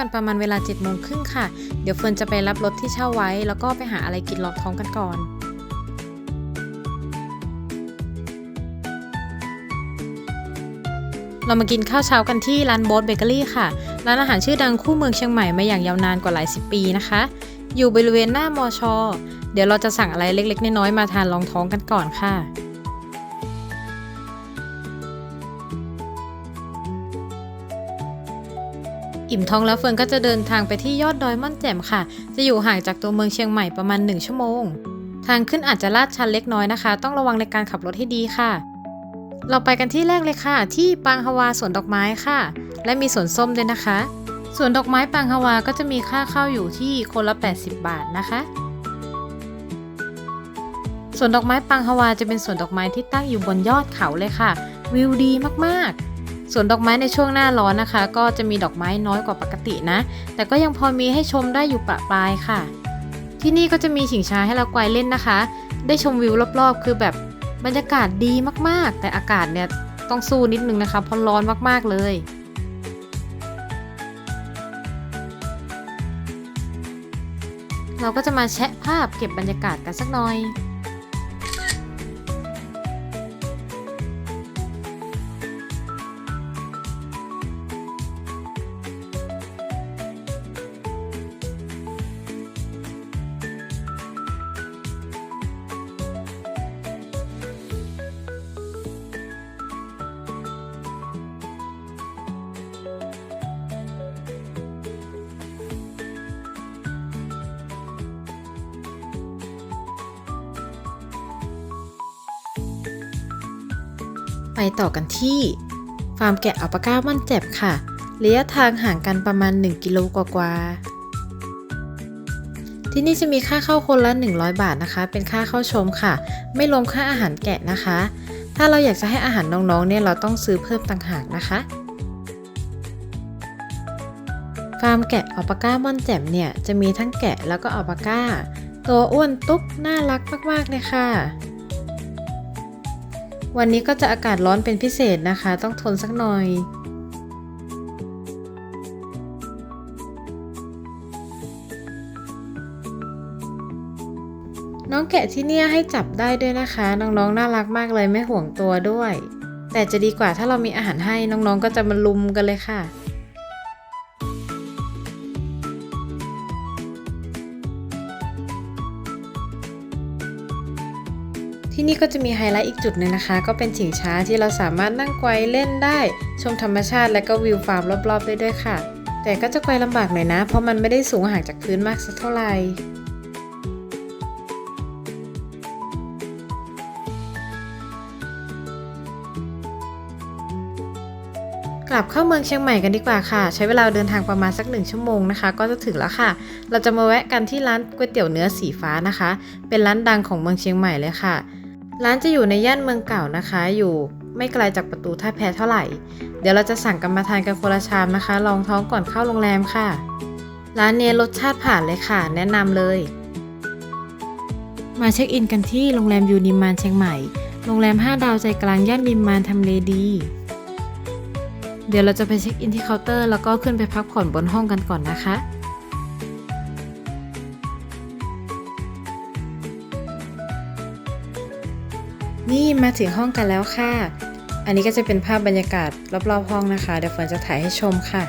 กันประมาณเวลา7จ็ดโมงครึ่งค่ะ เดี๋ยวเฟิร์นจะไปรับรถที่เช่าไว้ แล้วก็ไปหาอะไรกินรองท้องกันก่อนเรามากินข้าวเช้ากันที่ร้านโบ๊ทเบเกอรี่ค่ะ ร้านอาหารชื่อดังคู่เมืองเชียงใหม่มาอย่างยาวนานกว่าหลายสิบปีนะคะ อยู่บริเวณหน้ามอชอเดี๋ยวเราจะสั่งอะไรเล็กๆ น้อยๆมาทานรองท้องกันก่อนค่ะ อิ่มท้องแล้วเฟิร์นก็จะเดินทางไปที่ยอดดอยม่อนแจ่มค่ะ จะอยู่ห่างจากตัวเมืองเชียงใหม่ประมาณ 1 ชั่วโมง ทางขึ้นอาจจะลาดชันเล็กน้อยนะคะ ต้องระวังในการขับรถให้ดีค่ะ เราไปกันที่แรกเลยค่ะ ที่ปางฮวาสวนดอกไม้ค่ะ และมีสวนส้มด้วยนะคะสวนดอกไม้ปางฮวาก็จะมีค่าเข้าอยู่ที่คนละ 80 บาทนะคะสวนดอกไม้ปางฮวาจะเป็นสวนดอกไม้ที่ตั้งอยู่บนยอดเขาเลยค่ะ วิวดีมากๆ ส่วนดอกไม้ในช่วงหน้าร้อนนะคะ ก็จะมีดอกไม้น้อยกว่าปกตินะ แต่ก็ยังพอมีให้ชมได้อยู่ปะปลายค่ะ ที่นี่ก็จะมีฉิงช้าให้เราไกวเล่นนะคะ ได้ชมวิวรอบๆ คือแบบบรรยากาศดีมากๆ แต่อากาศเนี่ยต้องสู้นิดนึงนะคะเพราะร้อนมากๆเลยเราก็จะมาแชะภาพเก็บบรรยากาศกันสักหน่อย ไปต่อกันที่ ฟาร์มแกะอัลปาก้าม่อนแจ็บค่ะ ระยะทางห่างกันประมาณ 1 กิโลกว่าๆที่นี่จะมีค่าเข้าคนละ 100 บาทนะคะ เป็นค่าเข้าชมค่ะ ไม่รวมค่าอาหารแกะนะคะ ถ้าเราอยากจะให้อาหารน้องๆเนี่ยเราต้องซื้อเพิ่มต่างหากนะคะฟาร์มแกะอัลปาก้าม่อนแจ่มเนี่ยจะมีทั้งแกะแล้วก็อัลปาก้า ตัวอ้วนตุ๊บน่ารักมากๆเลยค่ะ วันนี้ก็จะอากาศร้อนเป็นพิเศษนะคะ ต้องทนสักหน่อย น้องแกะที่เนี่ยให้จับได้ด้วยนะคะ น้องๆนน่ารักมากเลยไม่ห่วงตัวด้วย แต่จะดีกว่าถ้าเรามีอาหารให้น้องๆ ก็จะมาลุมกันเลยค่ะ ที่นี่ก็จะมีไฮไลท์อีกจุดหนึ่งนะคะ ก็เป็นฉิงช้าที่เราสามารถนั่งไกวเล่นได้ ชมธรรมชาติและก็วิวฟาร์มรอบๆได้ด้วยค่ะ แต่ก็จะไกวลำบากหน่อยนะ เพราะมันไม่ได้สูงห่างจากพื้นมากสักเท่าไหร่กลับเข้าเมืองเชียงใหม่กันดีกว่าค่ะ ใช้เวลาเดินทางประมาณสักหนึ่งชั่วโมงนะคะ ก็จะถึงแล้วค่ะ เราจะมาแวะกันที่ร้านก๋วยเตี๋ยวเนื้อสีฟ้านะคะ เป็นร้านดังของเมืองเชียงใหม่เลยค่ะ ร้านจะอยู่ในย่านเมืองเก่านะคะ อยู่ไม่ไกลจากประตูท่าแพเท่าไหร่ เดี๋ยวเราจะสั่งกันมาทานกันคนละชามนะคะ ลองท้องก่อนเข้าโรงแรมค่ะ ร้านเนี้รสชาติผ่านเลยค่ะ แนะนำเลย มาเช็คอินกันที่โรงแรมยูนิมานเชียงใหม่ โรงแรม 5 ดาวใจกลางย่านนิมมานทำเลดี เดี๋ยวเราจะไปเช็คอินที่เคาน์เตอร์แล้วก็ขึ้นไปพักผ่อนบนห้องกันก่อนนะคะ มาถึงห้องกันแล้วค่ะ อันนี้ก็จะเป็นภาพบรรยากาศรอบๆห้องนะคะ เดี๋ยวฝนจะถ่ายให้ชมค่ะ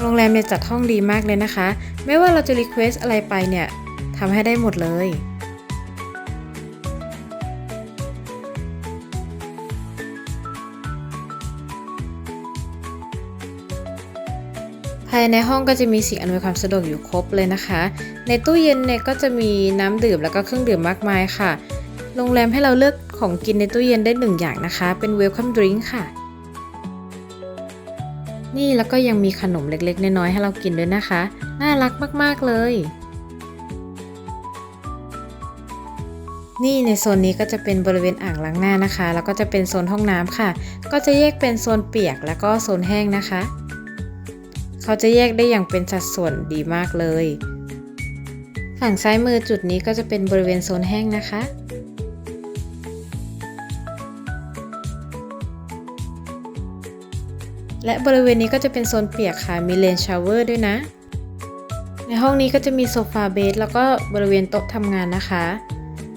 โรงแรมเนี่ยจัดห้องดีมากเลยนะคะ ไม่ว่าเราจะรีเควสอะไรไปเนี่ยทำให้ได้หมดเลยภายในห้องก็จะมีสิ่งอำนวยความสะดวกอยู่ครบเลยนะคะ ในตู้เย็นเนี่ยก็จะมีน้ำดื่มแล้วก็เครื่องดื่มมากมายค่ะ โรงแรมให้เราเลือก ของกินในตู้เย็นได้หนึ่งอย่างนะคะ เป็น Welcome Drink ค่ะ นี่แล้วก็ยังมีขนมเล็กๆ น้อยๆ ให้เรากินด้วยนะคะ น่ารักมากๆเลย นี่ในโซนนี้ก็จะเป็นบริเวณอ่างล้างหน้านะคะ แล้วก็จะเป็นโซนห้องน้ำค่ะ ก็จะแยกเป็นโซนเปียกแล้วก็โซนแห้งนะคะ เขาจะแยกได้อย่างเป็นสัดส่วนดีมากเลย ฝั่งซ้ายมือจุดนี้ก็จะเป็นบริเวณโซนแห้งนะคะ และบริเวณนี้ก็จะเป็นโซนเปียกค่ะ มีเลนชาวเวอร์ด้วยนะ ในห้องนี้ก็จะมีโซฟาเบดแล้วก็บริเวณโต๊ะทำงานนะคะ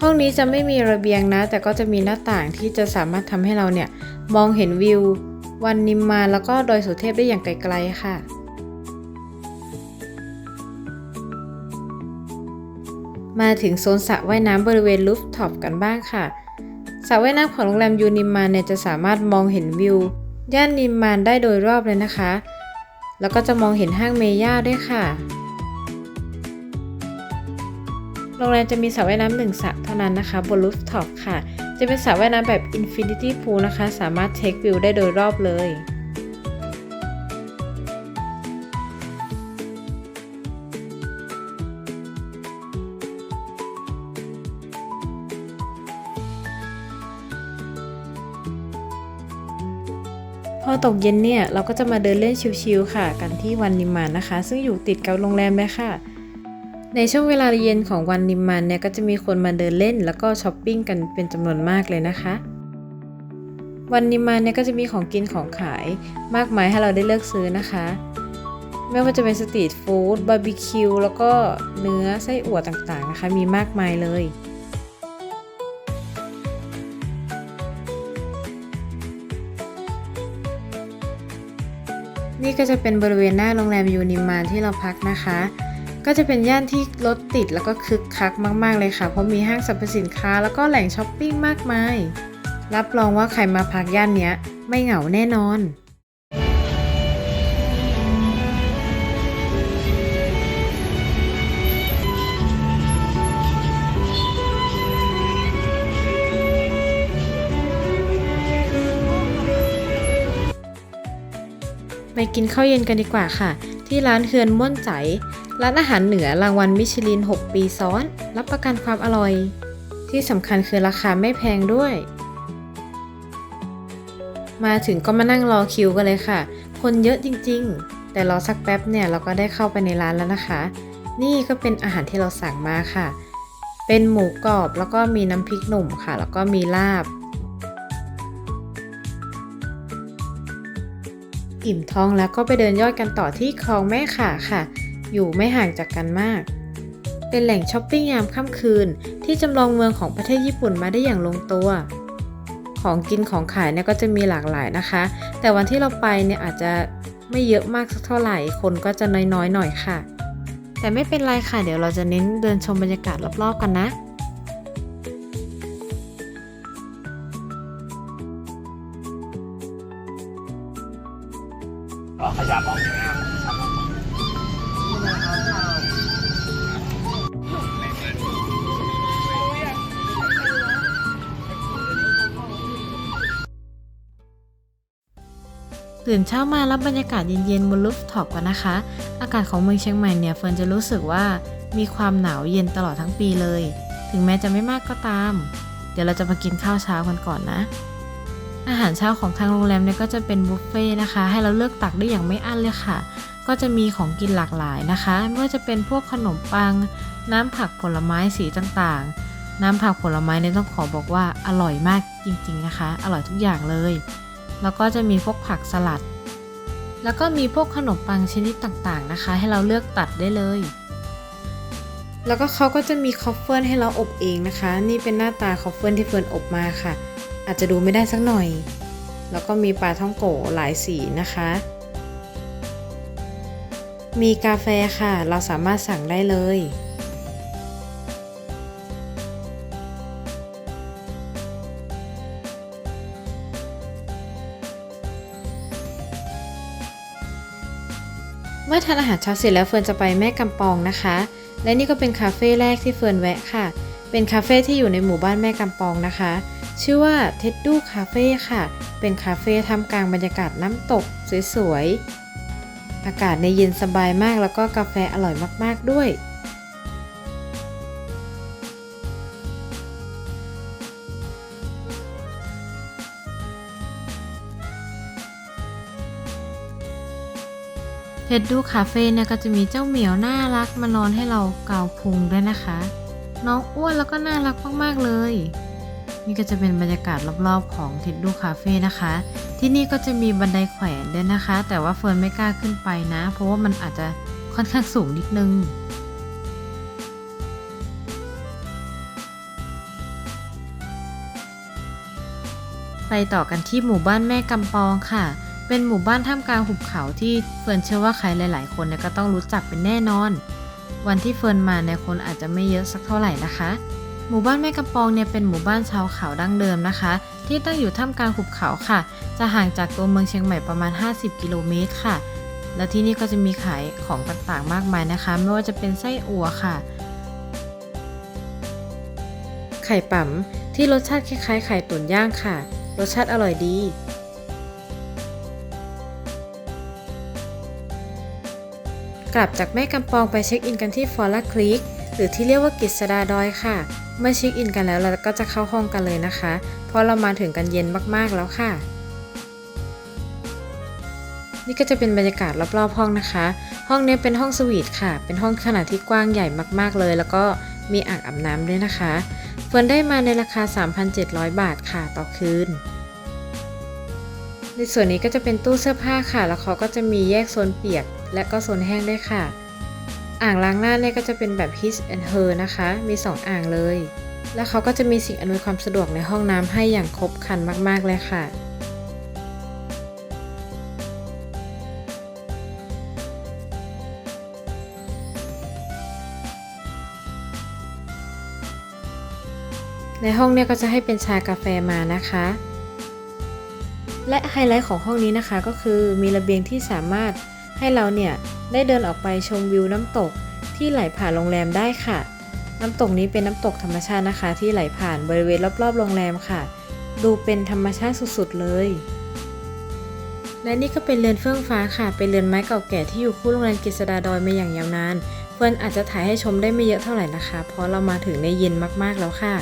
ห้องนี้จะไม่มีระเบียงนะ แต่ก็จะมีหน้าต่างที่จะสามารถทำให้เราเนี่ย มองเห็นวิว วันนิมมาแล้วก็ดอยสุเทพได้อย่างไกลๆค่ะมาถึงโซนสระว่ายน้ำบริเวณลูฟท็อปกันบ้างค่ะ สระว่ายน้ำของโรงแรมยูนิมมาเนี่ยจะสามารถมองเห็นวิว ย่านนิมมานได้โดยรอบเลยนะคะ แล้วก็จะมองเห็นห้างเมย่าด้วยค่ะ โรงแรมจะมีสระว่ายน้ำหนึ่งสระเท่านั้นนะคะ บนรูฟท็อปค่ะ จะเป็นสระว่ายน้ำแบบอินฟินิตี้พูลนะคะ สามารถเทควิวได้โดยรอบเลย พอตกเย็นเนี่ยเราก็จะมาเดินเล่นชิลๆค่ะ กันที่วันนิมมานนะคะ ซึ่งอยู่ติดกับโรงแรมเลยค่ะ ในช่วงเวลาเย็นของวันนิมมานเนี่ยก็จะมีคนมาเดินเล่น แล้วก็ช้อปปิ้งกันเป็นจำนวนมากเลยนะคะ วันนิมมานเนี่ยก็จะมีของกินของขายมากมายให้เราได้เลือกซื้อนะคะ ไม่ว่าจะเป็นสตรีทฟู้ดบาร์บีคิวแล้วก็เนื้อไส้อั่วต่างๆนะคะ มีมากมายเลย นี่ก็จะเป็นบริเวณหน้าโรงแรมยูนิมานที่เราพักนะคะ ก็จะเป็นย่านที่รถติดแล้วก็คึกคักมาก ๆ เลยค่ะ เพราะมีห้างสรรพสินค้าแล้วก็แหล่งช้อปปิ้งมากมาย รับรองว่าใครมาพักย่านเนี้ย ไม่เหงาแน่นอน ไปกินข้าวเย็นกันดีกว่าค่ะ ที่ร้านเฮือนม่วนใจ ร้านอาหารเหนือรางวัลมิชลิน 6 ปีซ้อน รับประกันความอร่อย ที่สำคัญคือราคาไม่แพงด้วย มาถึงก็มานั่งรอคิวกันเลยค่ะ คนเยอะจริงๆ แต่รอสักแป๊บเนี่ยเราก็ได้เข้าไปในร้านแล้วนะคะ นี่ก็เป็นอาหารที่เราสั่งมาค่ะ เป็นหมูกรอบแล้วก็มีน้ำพริกหนุ่มค่ะ แล้วก็มีลาบ อิ่มท้องแล้วก็ไปเดินย่อยกันต่อที่คลองแม่ข่าค่ะ อยู่ไม่ห่างจากกันมาก เป็นแหล่งช้อปปิ้งยามค่ำคืน ที่จำลองเมืองของประเทศญี่ปุ่นมาได้อย่างลงตัว ของกินของขายเนี่ยก็จะมีหลากหลายนะคะ แต่วันที่เราไปเนี่ยอาจจะไม่เยอะมากสักเท่าไหร่ คนก็จะน้อยๆหน่อยค่ะ แต่ไม่เป็นไรค่ะ เดี๋ยวเราจะเน้นเดินชมบรรยากาศรอบๆกันนะ ตื่นเช้ามารับบรรยากาศเย็นๆบนรูฟท็อปกันนะคะ อากาศของเมืองเชียงใหม่เนี่ยเฟิร์นจะรู้สึกว่ามีความหนาวเย็นตลอดทั้งปีเลย ถึงแม้จะไม่มากก็ตาม เดี๋ยวเราจะมากินข้าวเช้ากันก่อนนะ อาหารเช้าของทางโรงแรมเนี่ยก็จะเป็นบุฟเฟ่ต์นะคะ ให้เราเลือกตักได้อย่างไม่อั้นเลยค่ะ ก็จะมีของกินหลากหลายนะคะ ไม่ว่าจะเป็นพวกขนมปัง น้ำผักผลไม้สีต่างๆ น้ำผักผลไม้เนี่ยต้องขอบอกว่าอร่อยมากจริงๆนะคะ อร่อยทุกอย่างเลย แล้วก็จะมีพวกผักสลัด แล้วก็มีพวกขนมปังชนิดต่างๆนะคะ ให้เราเลือกตัดได้เลย แล้วก็เขาก็จะมีคอฟเฟิลให้เราอบเองนะคะ นี่เป็นหน้าตาคอฟเฟิลที่เฟิร์นอบมาค่ะ อาจจะดูไม่ได้สักหน่อย แล้วก็มีปลาท่องโกหลายสีนะคะ มีกาแฟค่ะ เราสามารถสั่งได้เลย เมื่อทานอาหารเช้าเสร็จแล้วเฟิร์นจะไปแม่กำปองนะคะ และนี่ก็เป็นคาเฟ่แรกที่เฟิร์นแวะค่ะ เป็นคาเฟ่ที่อยู่ในหมู่บ้านแม่กำปองนะคะ ชื่อว่าเท็ดดูคาเฟ่ค่ะ เป็นคาเฟ่ทำกลางบรรยากาศน้ำตกสวยๆ อากาศในเย็นสบายมากแล้วก็กาแฟอร่อยมากๆด้วย เท็ดดูคาเฟ่เนี่ยก็จะมีเจ้าเหมียวน่ารักมานอนให้เราเกาพุงด้วยนะคะ น้องอ้วนแล้วก็น่ารักมากๆเลย นี่ก็จะเป็นบรรยากาศรอบๆของเทิดดูคาเฟ่นะคะ ที่นี่ก็จะมีบันไดแขวนด้วยนะคะ แต่ว่าเฟิร์นไม่กล้าขึ้นไปนะ เพราะว่ามันอาจจะค่อนข้างสูงนิดนึงไปต่อกันที่หมู่บ้านแม่กำปองค่ะ เป็นหมู่บ้านท่ามกลางหุบเขาที่เฟิร์นเชื่อว่าใครหลาย ๆ คนเนี่ยก็ต้องรู้จักเป็นแน่นอน วันที่เฟิร์นมาเนี่ยคนอาจจะไม่เยอะสักเท่าไหร่นะคะ หมู่บ้านแม่กำปองเนี่ยเป็นหมู่บ้านชาวเขาดั้งเดิมนะคะ ที่ตั้งอยู่ท่ามกลางหุบเขาค่ะ จะห่างจากตัวเมืองเชียงใหม่ประมาณ 50 กิโลเมตรค่ะ และที่นี่ก็จะมีขายของต่าง ๆ มากมายนะคะ ไม่ว่าจะเป็นไส้อั่วค่ะ ไข่ปั่มที่รสชาติคล้ายๆไข่ตุ๋นย่างค่ะ รสชาติอร่อยดี กลับจากแม่กำปองไปเช็คอินกันที่ฟอร์ลาคลีกหรือที่เรียกว่ากิษดาดอยค่ะ เมื่อเช็คอินกันแล้วเราก็จะเข้าห้องกันเลยนะคะ เพราะเรามาถึงกันเย็นมากๆแล้วค่ะ นี่ก็จะเป็นบรรยากาศรอบๆห้องนะคะ ห้องนี้เป็นห้องสวีทค่ะ เป็นห้องขนาดที่กว้างใหญ่มากๆเลย แล้วก็มีอ่างอาบน้ำด้วยนะคะเฟิร์นได้มาในราคา 3,700 บาทค่ะต่อคืนในส่วนนี้ก็จะเป็นตู้เสื้อผ้าค่ะ แล้วเขาก็จะมีแยกโซนเปียก และก็โซนแห้งได้ค่ะ อ่างล้างหน้าเนี่ยก็จะเป็นแบบ his and her นะคะ มี 2 อ่างเลย แล้วเขาก็จะมีสิ่งอำนวยความสะดวกในห้องน้ำให้อย่างครบครันมาก ๆ เลยค่ะในห้องเนี่ยก็จะให้เป็นชากาแฟมานะคะ และไฮไลท์ของห้องนี้นะคะก็คือมีระเบียงที่สามารถ ให้เราเนี่ยได้เดินออกไปชมวิวน้ำตกที่ไหลผ่านโรงแรมได้ค่ะ น้ำตกนี้เป็นน้ำตกธรรมชาตินะคะ ที่ไหลผ่านบริเวณรอบๆ โรงแรมค่ะ ดูเป็นธรรมชาติสุดๆเลย และนี่ก็เป็นเรือนเฟื่องฟ้าค่ะ เป็นเรือนไม้เก่าแก่ที่อยู่คู่โรงแรมกฤษดาดอยมาอย่างยาวนานเฟิร์นอาจจะถ่ายให้ชมได้ไม่เยอะเท่าไหร่นะคะ เพราะเรามาถึงในเย็นมากๆแล้วค่ะ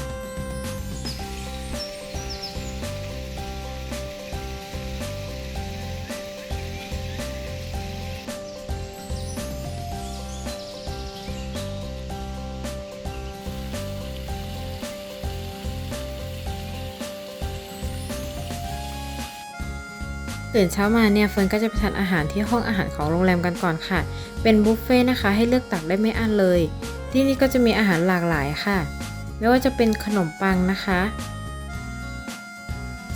ตื่นเช้ามาเนี่ยเฟิร์นก็จะไปทานอาหารที่ห้องอาหารของโรงแรมกันก่อนค่ะ เป็นบุฟเฟ่ต์นะคะให้เลือกตักได้ไม่อั้นเลย ที่นี่ก็จะมีอาหารหลากหลายค่ะ ไม่ว่าจะเป็นขนมปังนะคะ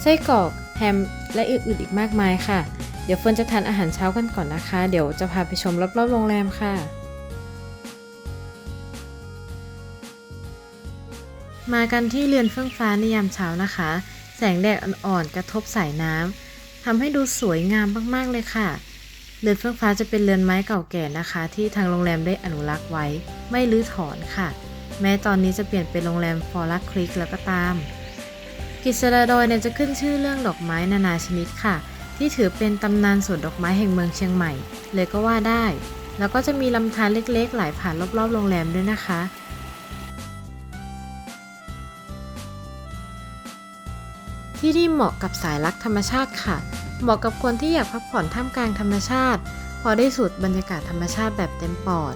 ไส้กรอกแฮมและอื่นๆอีกมากมายค่ะ เดี๋ยวเฟิร์นจะทานอาหารเช้ากันก่อนนะคะ เดี๋ยวจะพาไปชมรอบๆโรงแรมค่ะ มากันที่เรือนเฟื่องฟ้าในยามเช้านะคะ แสงแดดอ่อนๆกระทบสายน้ำ ทำให้ดูสวยงามมากๆเลยค่ะ เรือนเฟื่องฟ้าจะเป็นเรือนไม้เก่าแก่นะคะ ที่ทางโรงแรมได้อนุรักษ์ไว้ ไม่รื้อถอนค่ะ แม้ตอนนี้จะเปลี่ยนเป็นโรงแรมฟอร์ลักคลิกแล้วก็ตาม กิษดาดอยเนี่ยจะขึ้นชื่อเรื่องดอกไม้นานาชนิดค่ะ ที่ถือเป็นตำนานสวนดอกไม้แห่งเมืองเชียงใหม่ เลยก็ว่าได้ แล้วก็จะมีลำธารเล็กๆ ไหลผ่านรอบๆ โรงแรมด้วยนะคะ ที่นี่เหมาะกับสายรักธรรมชาติค่ะ เหมาะกับคนที่อยากพักผ่อนท่ามกลางธรรมชาติ พอได้สูดบรรยากาศธรรมชาติแบบเต็มปอด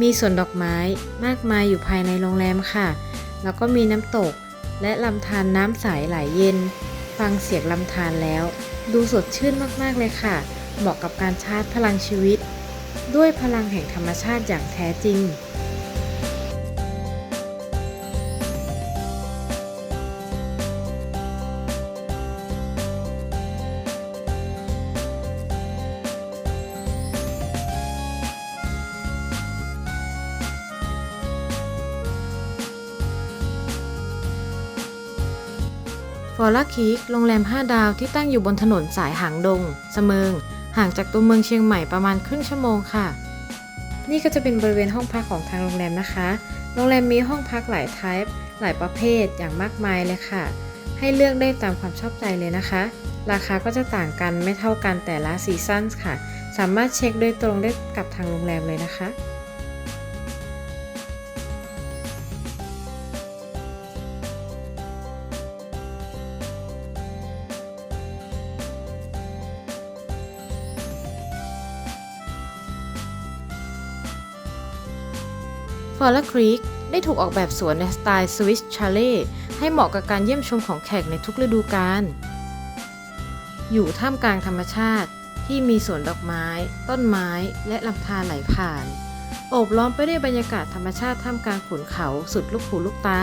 มีสวนดอกไม้มากมายอยู่ภายในโรงแรมค่ะ แล้วก็มีน้ำตก และลำธารน้ำใสไหลเย็น ฟังเสียงลำธารแล้ว ดูสดชื่นมากๆเลยค่ะ เหมาะกับการชาร์จพลังชีวิต ด้วยพลังแห่งธรรมชาติอย่างแท้จริง ฟอร์ลาคีกโรงแรม 5 ดาวที่ตั้งอยู่บนถนนสายหางดงเสมิง ห่างจากตัวเมืองเชียงใหม่ประมาณครึ่งชั่วโมงค่ะ นี่ก็จะเป็นบริเวณห้องพักของทางโรงแรมนะคะ โรงแรมมีห้องพักหลายไทป์หลายประเภทอย่างมากมายเลยค่ะ ให้เลือกได้ตามความชอบใจเลยนะคะ ราคาก็จะต่างกันไม่เท่ากันแต่ละซีซั่นค่ะ สามารถเช็คโดยตรงได้กับทางโรงแรมเลยนะคะ ฟอร์ลครีกได้ถูกออกแบบสวนในสไตล์สวิสชาเล่ให้เหมาะกับการเยี่ยมชมของแขกในทุกฤดูกาล อยู่ท่ามกลางธรรมชาติที่มีสวนดอกไม้ ต้นไม้และลำธารไหลผ่าน โอบล้อมไปด้วยบรรยากาศธรรมชาติท่ามกลางขุนเขาสุดลูกหูลูกตา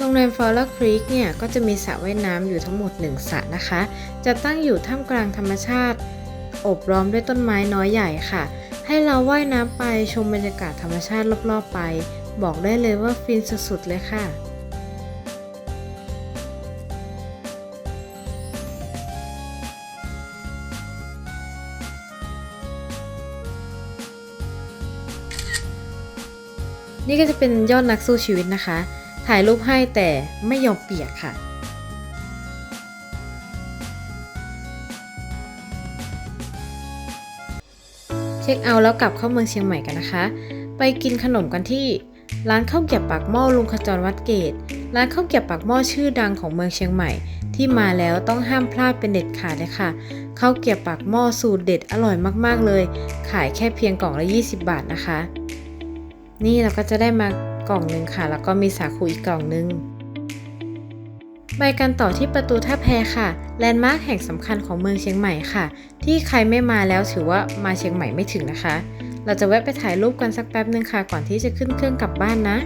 โรงแรมฟอลล c ครีกเนี่ยก็จะมีสระว่ายน้ำอยู่ทั้งหมด 1สระนะคะ จะตั้งอยู่ท่ามกลางธรรมชาติโอบล้อมด้วยต้นไม้น้อยใหญ่ค่ะ ให้เราว่ายน้ำไปชมบรรยากาศธรรมชาติรอบๆไป บอกได้เลยว่าฟินสุดๆเลยค่ะนี่ก็จะเป็นยอดนักสู้ชีวิตนะคะ ถ่ายรูปให้แต่ไม่ยอมเปียกค่ะ เช็คเอาท์แล้วกลับเข้าเมืองเชียงใหม่กันนะคะ ไปกินขนมกันที่ร้านข้าวเกี๊ยวปากหม้อลุงขจรวัดเกต ร้านข้าวเกี๊ยวปากหม้อชื่อดังของเมืองเชียงใหม่ ที่มาแล้วต้องห้ามพลาดเป็นเด็ดขาดเลยค่ะข้าวเกี๊ยวปากหม้อสูตรเด็ดอร่อยมากๆเลย ขายแค่เพียงกล่องละ 20 บาทนะคะ นี่เราก็จะได้มา กล่องหนึ่งค่ะ แล้วก็มีสาคูอีกกล่องหนึ่งไปกันต่อที่ประตูท่าแพค่ะแลนด์มาร์คแห่งสำคัญของเมืองเชียงใหม่ค่ะ ที่ใครไม่มาแล้วถือว่ามาเชียงใหม่ไม่ถึงนะคะ เราจะแวะไปถ่ายรูปกันสักแป๊บหนึ่งค่ะ ก่อนที่จะขึ้นเครื่องกลับบ้านนะ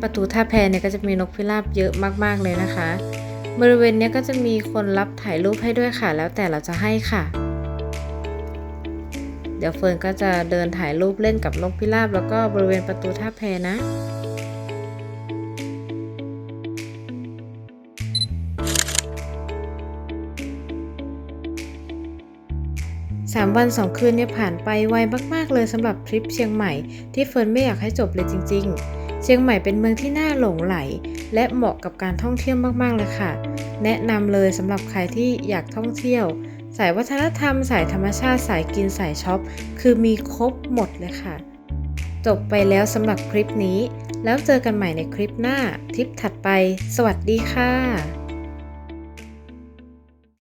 ประตูท่าแพเนี่ยก็จะมีนกพิราบเยอะมากๆเลยนะคะ บริเวณนี้ก็จะมีคนรับถ่ายรูปให้ด้วยค่ะ แล้วแต่เราจะให้ค่ะ ดี๋ยวเฟิร์นก็จะเดินถ่ายรูปเล่นกับนกพิราบแล้วก็บริเวณประตูท่าแพนะสามวันสองคืนเนี่ยผ่านไปไวมาก ๆ เลยสำหรับทริปเชียงใหม่ที่เฟิร์นไม่อยากให้จบเลยจริง ๆ เชียงใหม่เป็นเมืองที่น่าหลงไหล และเหมาะกับการท่องเที่ยวมาก ๆ เลยค่ะ แนะนำเลยสำหรับใครที่อยากท่องเที่ยว สายวัฒนธรรม สายธรรมชาติ สายกิน สายช็อป คือมีครบหมดเลยค่ะ จบไปแล้วสำหรับคลิปนี้ แล้วเจอกันใหม่ในคลิปหน้าทริปถัดไป สวัสดีค่ะ